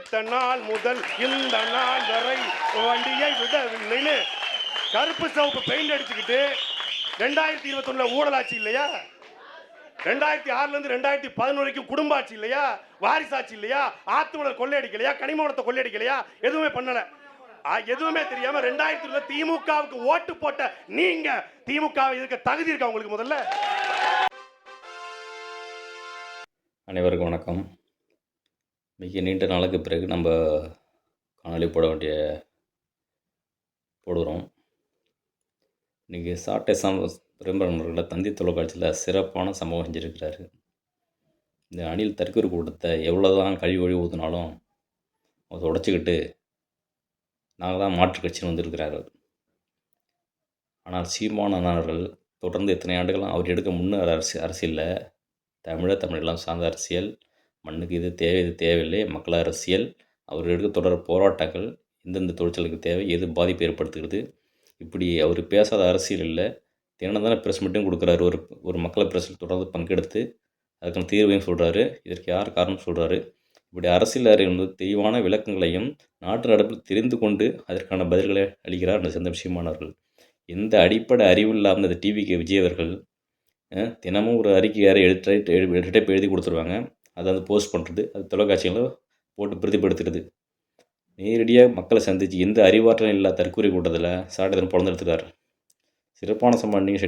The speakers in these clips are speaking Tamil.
எடுத்த நாள் முதல் இந்த நாள் வரை வண்டியை விடவில்லைன்னு கருப்பு சவுப்பு பெயிண்ட் அடிச்சுக்கிட்டு ரெண்டாயிரத்தி இருபத்தொன்னுல ஊழலாட்சி இல்லையா? ரெண்டாயிரத்தி ஆறுல இருந்து ரெண்டாயிரத்தி பதினொன்று வரைக்கும் குடும்ப ஆட்சி இல்லையா? வாரிசாட்சி இல்லையா? ஆத்துமணல் கொள்ளையடிக்கலையா? கனிமவளத்தை கொள்ளையடிக்கலையா? எதுவுமே பண்ணல. எதுவுமே தெரியாம ரெண்டாயிரத்தி இருபது திமுகவுக்கு ஓட்டு போட்ட நீங்க திமுக இருக்க தகுதி இருக்கா உங்களுக்கு முதல்ல? அனைவருக்கும் வணக்கம். மிக நீண்ட நாளுக்கு பிறகு நம்ம காணொளி போட வேண்டிய போடுகிறோம். இன்றைக்கி சாட்டை சாம் பெரும்பரம்பர்களில் தந்தி தொலைக்காட்சியில் சிறப்பான சம்பவம் செஞ்சுருக்கிறாரு. இந்த அணில் தற்கொலை கூட்டத்தை எவ்வளோ தான் கழிவு ஒழி ஊற்றினாலும் அதை உடச்சிக்கிட்டு நாங்கள் தான் மாற்றுக் கட்சின்னு வந்திருக்கிறாரு ஆனால் சீமான் அண்ணாவர்கள் தொடர்ந்து இத்தனை ஆண்டுகளும் அவர் எடுக்க முன்னர் அரசு அரசியலில் தமிழ தமிழெல்லாம் சார்ந்த அரசியல் மண்ணுக்கு இது தேவை இது தேவையில்லை. மக்கள் அரசியல் அவர் எடுக்க தொடர் போராட்டங்கள் எந்தெந்த தொழிற்சாலைக்கு தேவை எது பாதிப்பு ஏற்படுத்துகிறது. இப்படி அவர் பேசாத அரசியல் இல்லை. தினந்தானே ப்ரெஸ் மட்டும் கொடுக்குறாரு. ஒரு ஒரு மக்களை ப்ரெஸ்ஸில் தொடர்ந்து பங்கெடுத்து அதுக்கான தீர்வையும் சொல்கிறாரு இதற்கு யார் காரணம் சொல்கிறாரு இப்படி அரசியல் அறிவு வந்து தெளிவான விளக்கங்களையும் நாட்டு நடப்பில் தெரிந்து கொண்டு அதற்கான பதில்களை அளிக்கிறார் அந்த சிந்த விஷயமானவர்கள் எந்த அடிப்படை அறிவு இல்லாமல் இந்த டிவிக்கு விஜய் அவர்கள் தினமும் ஒரு அறிக்கை யாரை எடுத்து எடுத்து எழுதி கொடுத்துருவாங்க. அதை வந்து போஸ்ட் பண்ணுறது அது தொலைக்காட்சிகளும் போட்டு பிரதிபடுத்துறது நேரடியாக மக்களை சந்தித்து எந்த அறிவாற்றலும் இல்லாத தற்கூரி கூட்டத்தில் சாட்டத்தில் பிறந்தெடுத்துக்கார் சிறப்பான சம்பவம் நீங்கள்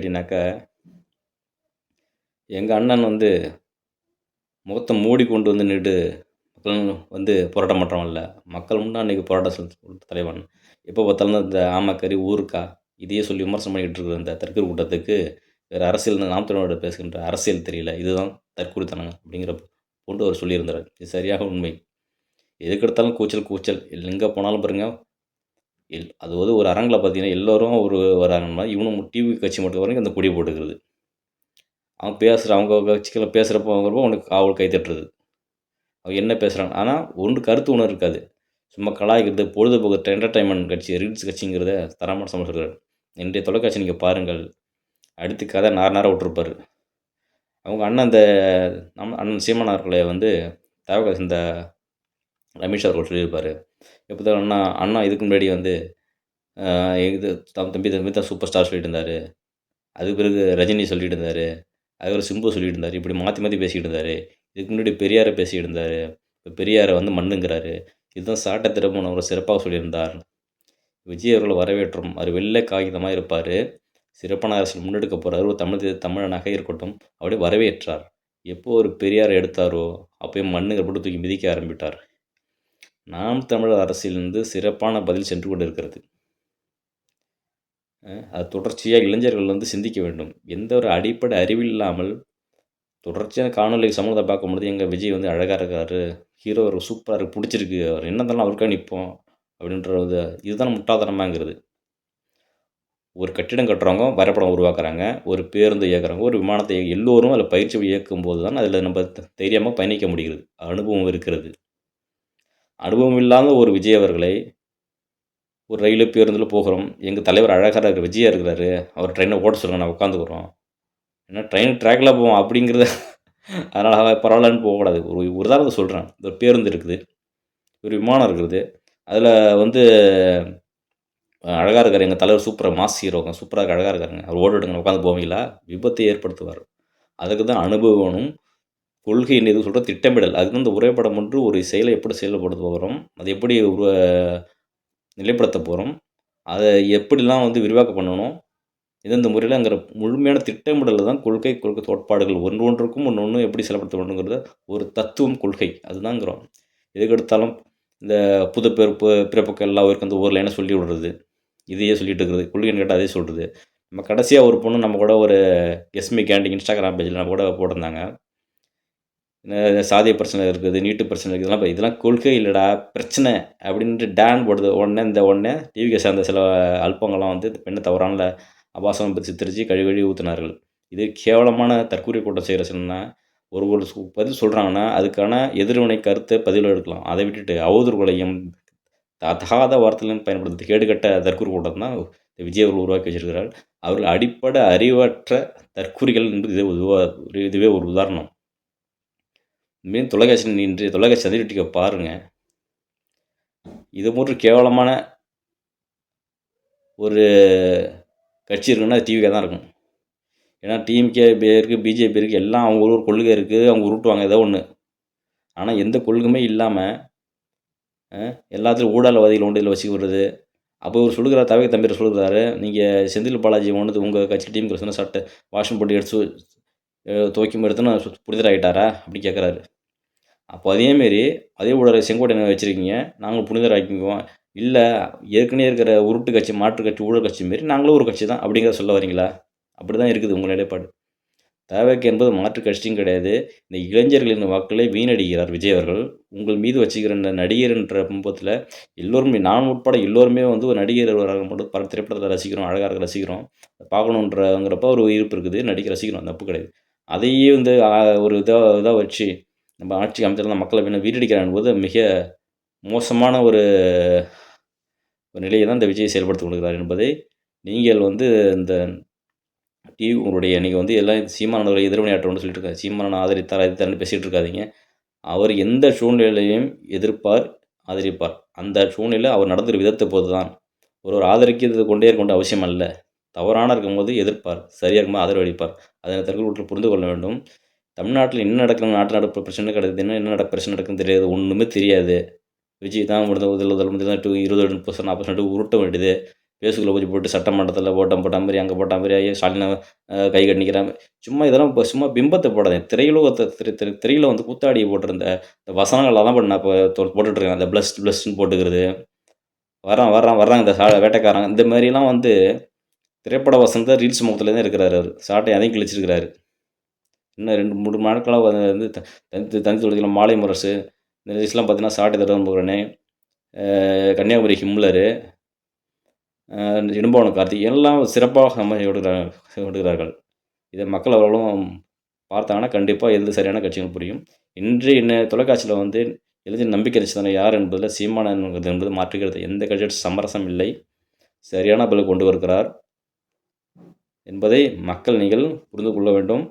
எங்கள் அண்ணன் வந்து முகத்தை மூடி கொண்டு வந்து நின்று மக்கள் வந்து போராட்டம் பண்ணுறவன்ல மக்கள் முன்னா அன்றைக்கி போராட்டம் தலைவன். எப்போ பார்த்தாலும் இந்த ஆமக்கறி ஊருக்கா இதையே சொல்லி விமர்சனம் பண்ணிக்கிட்டு இருக்கிற இந்த தற்கூர் கூட்டத்துக்கு வேறு அரசியல் நாம் தமிழோட பேசுகின்ற அரசியல் தெரியல. இதுதான் தற்கூரித்தனம் அப்படிங்கிற போன்று அவர் சொல்லியிருந்தார். இது சரியாக உண்மை. எதுக்கு எடுத்தாலும் கூச்சல் கூச்சல். எங்கே போனாலும் பாருங்க. எல் அது வந்து ஒரு அரங்கில் பார்த்தீங்கன்னா எல்லோரும் ஒரு வராங்கன்னா இவனும் டிவி கட்சி மட்டும் வரைக்கும் அந்த கொடி போட்டுக்கிறது. அவன் பேசுகிற அவங்க கட்சிகளை பேசுகிறப்போ அவங்கிறப்போ அவனுக்கு காவல் கை தட்டுறது. அவங்க என்ன பேசுகிறாங்க ஆனால் ஒன்று கருத்து ஒன்று இருக்காது. சும்மா கலாய்க்கிறது பொழுதுபோக்கு என்டர்டைன்மெண்ட் கட்சி ரீல்ஸ் கட்சிங்கிறத தரமான சமம் சொல்கிறார் இன்றைய தொலைக்காட்சி நீங்கள் பாருங்கள். அடுத்து கதை நார நேரம் விட்டுருப்பார். அவங்க அண்ணன் இந்த நம்ம அண்ணன் சீமான் அவர்களை வந்து தவக இந்த ரமேஷ் அவர்கள் சொல்லியிருப்பார். எப்போ தான் அண்ணா அண்ணா இதுக்கு முன்னாடி வந்து இது தம் தம்பி தம்பி தான் சூப்பர் ஸ்டார் சொல்லிட்டு இருந்தார். அதுக்கு பிறகு ரஜினி சொல்லிட்டு இருந்தார். அதுக்கப்புறம் சிம்பு சொல்லிட்டு இருந்தார். இப்படி மாற்றி மாற்றி பேசிக்கிட்டு இருந்தார். இதுக்கு முன்னாடி பெரியாரை பேசிக்கிட்டு இருந்தார். இப்போ பெரியாரை வந்து மண்ணுங்கிறாரு. இதுதான் சாட்ட திறமும் அவர் சிறப்பாக சொல்லியிருந்தார். விஜய் அவர்களை வரவேற்றோம். அவர் வெள்ளை காகிதமாக இருப்பார். சிறப்பான அரசியல் முன்னெடுக்க போகிறார் ஒரு தமிழ் தமிழனாக இருக்கட்டும். அப்படியே வரவேற்றார். எப்போ ஒரு பெரியார் எடுத்தாரோ அப்போயே மண்ணுங்க போட்டு தூக்கி மிதிக்க ஆரம்பித்தார் நாம் தமிழர் அரசியலிருந்து சிறப்பான பதில் சென்று கொண்டு இருக்கிறது அது தொடர்ச்சியாக இளைஞர்கள் வந்து சிந்திக்க வேண்டும். எந்த ஒரு அடிப்படை அறிவில்லாமல் தொடர்ச்சியான காணொலி சமூகத்தை பார்க்கும்பொழுது எங்கள் விஜய் வந்து அழகாக இருக்காரு. ஹீரோ ஒரு சூப்பராக இருக்குது பிடிச்சிருக்கு. அவர் என்ன இருந்தாலும் அவருக்காக நிற்போம் அப்படின்றது இதுதான் முட்டாள்தனமாங்கிறது. ஒரு கட்டிடம் கட்டுறவங்க வரைபடம் உருவாக்குறாங்க ஒரு பேருந்து இயக்குறாங்க ஒரு விமானத்தை எல்லோரும் அதில் பயிற்சி இயக்கும் போது தான் அதில் நம்ம த- தைரியமாக பயணிக்க முடிகிறது. அனுபவம் இருக்கிறது. அனுபவம் இல்லாத ஒரு விஜய் அவர்களை ஒரு ரயில் பேருந்தில் போகிறோம். எங்கள் தலைவர் அழகாக இருக்கிற விஜயா இருக்கிறாரு. அவர் ட்ரெயினை ஓட்ட சொல்லுங்க நான் உட்காந்துக்கிறோம். ஏன்னா ட்ரெயின் ட்ராக்கில் போவோம் அப்படிங்கிறத அதனால் பரவாயில்லன்னு போகக்கூடாது. ஒரு ஒரு உதாரணத்தை சொல்கிறேன் ஒரு பேருந்து இருக்குது. ஒரு விமானம் இருக்குது. அதில் வந்து அழகாக இருக்கார். எங்கள் தலைவர் சூப்பராக மாஸ் ஹீரோங்க சூப்பராக அழகாக இருக்காருங்க. அவர் ஓடிடுங்க உட்காந்து போவீங்களா? விபத்தை ஏற்படுத்துவார். அதுக்கு தான் அனுபவனும் கொள்கை எது சொல்கிற திட்டமிடல். அதுக்கு தான் இந்த உரைப்படம் ஒன்று ஒரு செயலை எப்படி செயல்படுத்த போகிறோம் அது எப்படி உருவ நிலைப்படுத்த போகிறோம் அதை எப்படிலாம் வந்து விரிவாக்கம் பண்ணணும் எந்தெந்த முறையிலங்கிற முழுமையான திட்டமிடலில் தான் கொள்கை கொள்கை கோட்பாடுகள் ஒன்று ஒன்றுக்கும் ஒன்று ஒன்று எப்படி செயல்படுத்த வேண்டுங்கிறத ஒரு தத்துவம் கொள்கை. அதுதாங்கிறோம். எதுக்கு எடுத்தாலும் இந்த புது பிறப்பு பிறப்புக்கு எல்லா ஊருக்கு அந்த ஊரில் என்ன சொல்லி விடுறது இதையே சொல்லிட்டு இருக்குது கொள்கைன்னு கேட்டால் அதே சொல்கிறது நம்ம கடைசியாக ஒரு பொண்ணு நம்ம கூட ஒரு எஸ்மி கேண்டிங் இன்ஸ்டாகிராம் பேஜில் நம்ம கூட போட்டிருந்தாங்க. சாதிய பிரச்சனை இருக்குது நீட்டு பிரச்சனை இருக்குது இதெல்லாம் இதெல்லாம் கொள்கை இல்லைடா பிரச்சனை அப்படின்ட்டு டேன் போடுது. உடனே இந்த உடனே டிவிக்கு சேர்ந்த சில அல்பங்கள்லாம் வந்து பெண்ணை தவறான அபாசம் பற்றி சித்தரித்து கழுவி கழுவி ஊற்றினார்கள் இது கேவலமான தற்கூரி கூட்டம் செய்கிற சின்னா ஒரு ஒரு பதில் சொல்கிறாங்கன்னா அதுக்கான எதிர்வினை கருத்தை பதில் எடுக்கலாம். அதை விட்டுட்டு அவதூறுகளையும் தகாத வார்த்தைகளும் பயன்படுத்தி கேடுகட்ட தற்கூறு கூட்டம் தான் இந்த விஜய் அவர்கள் உருவாக்கி வச்சிருக்கிறார். அவர்கள் அடிப்படை அறிவற்ற தற்கூறிகள் என்பது இது ஒரு இதுவே ஒரு உதாரணம். மீன் தொலைக்காட்சி இன்றைய தொலைக்காட்சி சந்திரிட்டிக்க பாருங்கள் இது போன்று கேவலமான ஒரு கட்சி இருக்குன்னா அது தான் இருக்கும். ஏன்னா டிஎம்கே இருக்குது பிஜேபி இருக்குது எல்லாம் அவங்க ஒரு ஒரு கொள்கை இருக்குது அவங்க உருட்டுவாங்க ஏதோ ஒன்று ஆனால் எந்த கொள்கையுமே இல்லாமல் எல்லாத்துலையும் ஊழல்வாதிகள் ஒன்றில் இதில் விடுறது. அப்போ இவர் சொல்லுகிறார் தவிர தம்பியர் சொல்லுகிறாரு நீங்கள் செந்தில் பாலாஜி ஒன்று உங்கள் கட்சி டீம் சொன்ன சட்டை வாஷிங் போட்டு எடுத்து துவைக்கும் எடுத்துன்னு சு- புனிதராகிட்டாரா அப்படி கேட்குறாரு. அப்போ அதேமாரி அதே ஊழலை செங்கோட்டையனை வச்சுருக்கீங்க நாங்கள் புனிதராக்கிக்குவோம். இல்லை ஏற்கனவே இருக்கிற உருட்டு கட்சி மாற்று கட்சி ஊழல் கட்சி மாரி நாங்களும் ஒரு கட்சி தான் அப்படிங்கிறத சொல்ல வரீங்களா? அப்படி தான் இருக்குது உங்கள் நிலைப்பாடு. தேவைக்கு என்பது மாற்று கட்சியும் கிடையாது. இந்த இளைஞர்களின் வாக்களை வீணடிக்கிறார் விஜய் அவர்கள். உங்கள் மீது வச்சுக்கிற இந்த நடிகர் என்ற கும்பத்தில் எல்லோருமே நான் உட்பட எல்லோருமே வந்து ஒரு நடிகர் மட்டும் பல திரைப்படத்தில் ரசிக்கிறோம் அழகாக இருக்க ரசிக்கிறோம். பார்க்கணுன்றங்கிறப்ப ஒரு ஈர்ப்பு இருக்குது. நடிக்க ரசிக்கிறோம் தப்பு கிடையாது. அதையே வந்து ஒரு இதாக இதாக வச்சு நம்ம ஆட்சி அமைச்சர் மக்களை வேணும் வீடடிக்கிறான் போது மிக மோசமான ஒரு ஒரு நிலையை தான் இந்த விஜய் செயல்படுத்தி கொண்டிருக்கிறார் என்பதை நீங்கள் வந்து இந்த டிவி உங்களுடைய நீங்கள் வந்து எல்லாம் சீமானவரை எதிர்வினையாற்றணும்னு சொல்லிட்டு இருக்காங்க சீமானன் ஆதரித்தார் ஆதரித்தார்னு பேசிகிட்டு இருக்காதீங்க அவர் எந்த சூழ்நிலையையும் எதிர்ப்பார் ஆதரிப்பார் அந்த சூழ்நிலை அவர் நடந்துகிற விதத்தை பொறுத்து தான் ஒருவர் ஆதரிக்கிறது கொண்டே இருக்க அவசியம் அல்ல தவறான இருக்கும்போது எதிர்ப்பார் சரியாக இருக்கும்போது ஆதரவு அளிப்பார் அதை தற்கொலை புரிந்து கொள்ள வேண்டும் தமிழ்நாட்டில் என்ன நடக்கணும் நாட்டு நடப்பு பிரச்சனை கிடையாது என்ன என்ன நட பிரச்சனை நடக்குன்னு தெரியாது ஒன்றுமே தெரியாது விஜய் தான் முடிந்த முதல் முதல் முதல் இருபது முப்பது நாற்பது உருட்ட வேண்டியது பேஸுக்குள்ளே போய் போட்டு சட்டமன்றத்தில் ஓட்டம் போட்ட மாதிரி அங்கே போட்ட மாதிரி ஐயா ஸ்டாலினை கை கட்டிக்கிறாங்க சும்மா இதெல்லாம் இப்போ சும்மா பிம்பத்தை போடாதே. திரையுலகத்தை திரை திரை திரையில் வந்து கூத்தாடி போட்டிருந்த இந்த வசனங்கள்லாம் தான் நான் இப்போ போட்டுட்ருக்கேன் அந்த ப்ளஸ் ப்ளஸ்ன்னு போட்டுக்கிறது. வரான் வர்றான் வர்றாங்க இந்த சா வேட்டைக்காரங்க இந்த மாதிரிலாம் வந்து திரைப்பட வசந்த ரீல்ஸ் முகத்தில் தான் இருக்கிறாரு அவர். சாட்டை அதையும் கிழிச்சிருக்கிறாரு. இன்னும் ரெண்டு மூணு நாட்களாக வந்து தனி தனி தொழில்கள் மாலை முரசு. இந்த ரீல்ஸ்லாம் பார்த்தீங்கன்னா சாட்டை தடவை போகிறனே கன்னியாகுமரி ஹிம்லரு. இடும்பவன கார்த்திக் எல்லாம் சிறப்பாக அமைச்சு விடுகிறார்கள் விடுகிறார்கள் இதை மக்கள் அவர்களும் பார்த்தாங்கன்னா கண்டிப்பாக எது சரியான கட்சிகள் புரியும். இன்று என்ன தொலைக்காட்சியில் வந்து இளைஞர் நம்பிக்கை நிச்சயம் யார் என்பதில் சீமான என்பது மாற்றுகிறது. எந்த கட்சியோட சமரசம் இல்லை. சரியான பதில் கொண்டு வருகிறார் என்பதை மக்கள் நீங்கள் புரிந்து கொள்ள வேண்டும்.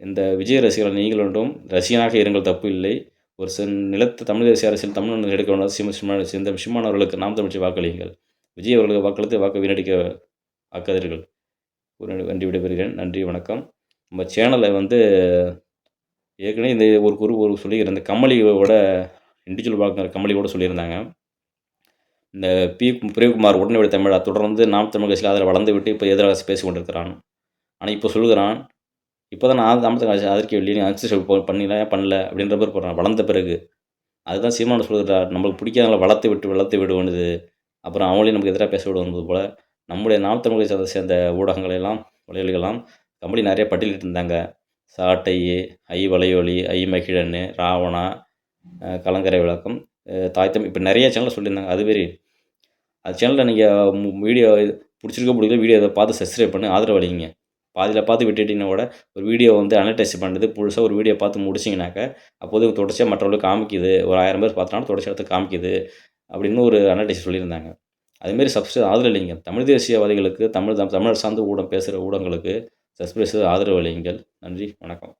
இந்த விஜய் ரசிகர்கள் நீங்கள் வேண்டும். ரசிகனாக இருங்கள் தப்பு இல்லை. ஒரு சில நிலத்த தமிழ் தேசிய அரசியல் தமிழ் எடுக்க வேண்டாம். சீம சிம்மா இந்த விஷயமான அவர்களுக்கு நாம் தமிழ்ச்சி வாக்களியுங்கள். விஜய் அவர்களுக்கு வாக்களித்து வாக்கு வீணடிக்க ஆக்காதீர்கள். வண்டி நன்றி விடைபெறுகிறேன். நன்றி வணக்கம். நம்ம சேனலை வந்து ஏற்கனவே இந்த ஒரு குரு ஒரு சொல்லியிருந்த இந்த கமலியோட இண்டிவிஜுவல் வாக்குங்கிற கமலியோட சொல்லியிருந்தாங்க. இந்த பி பிரியகுமார் உடனடி தமிழா தொடர்ந்து நாம் தமிழ் கட்சியில் அதில் வளர்ந்து விட்டு இப்போ எதிராக பேசி கொண்டிருக்கிறான். ஆனால் இப்போ சொல்லுகிறான் இப்போ தான் நான் தாமத்த காட்சி அதற்கு ஆதரிக்கவில்லை நீ பண்ணல ஏன் பண்ணல அப்படின்ற மாதிரி போடுறான். வளர்ந்த பிறகு. அதுதான் சீமான சொல்கிறார் நம்மளுக்கு பிடிக்காதவங்களை வளர்த்து விட்டு வளர்த்து விட வேண்டியது அப்புறம் அவங்களையும் நமக்கு எதிராக பேச விடுவது போல் நம்முடைய நாம் தமிழ் சேர்ந்த சேர்ந்த ஊடகங்களெல்லாம் எல்லாம் கம்பளி நிறைய பட்டியலிட்டு இருந்தாங்க. சாட்டை ஐ வலையொலி ஐ மகிழன் ராவணா கலங்கரை விளக்கம் அஹ் தாய் இப்போ நிறைய சேனலில் சொல்லியிருந்தாங்க. அது மாரி அது சேனலில் நீங்கள் வீடியோ பிடிச்சிருக்க பிடிக்கல வீடியோ அதை பார்த்து சப்ஸ்கிரைப் பண்ணி ஆதரவு அளிங்க. பாதியில் பார்த்து விட்டுட்டீங்கன்னா கூட ஒரு வீடியோ வந்து அனலைஸ் பண்ணுறது புதுசாக ஒரு வீடியோ பார்த்து முடிச்சிங்கனாக்க அப்போது தொடர்ச்சியாக மற்றவர்களுக்கு காமிக்குது. ஒரு ஆயிரம் பேர் பார்த்தனாலும் தொடர்ச்சி எடுத்து காமிக்குது. அப்படின்னு ஒரு அனலைஸ் சொல்லியிருந்தாங்க. அதுமாரி சப்ஸ்கிரைப் ஆதரவு தமிழ் தேசியவாதிகளுக்கு தமிழ் தமிழ் சார்ந்த ஊடகம் பேசுகிற ஊடகங்களுக்கு சப்ஸ்கிரைப் ஆதரவு நன்றி வணக்கம்.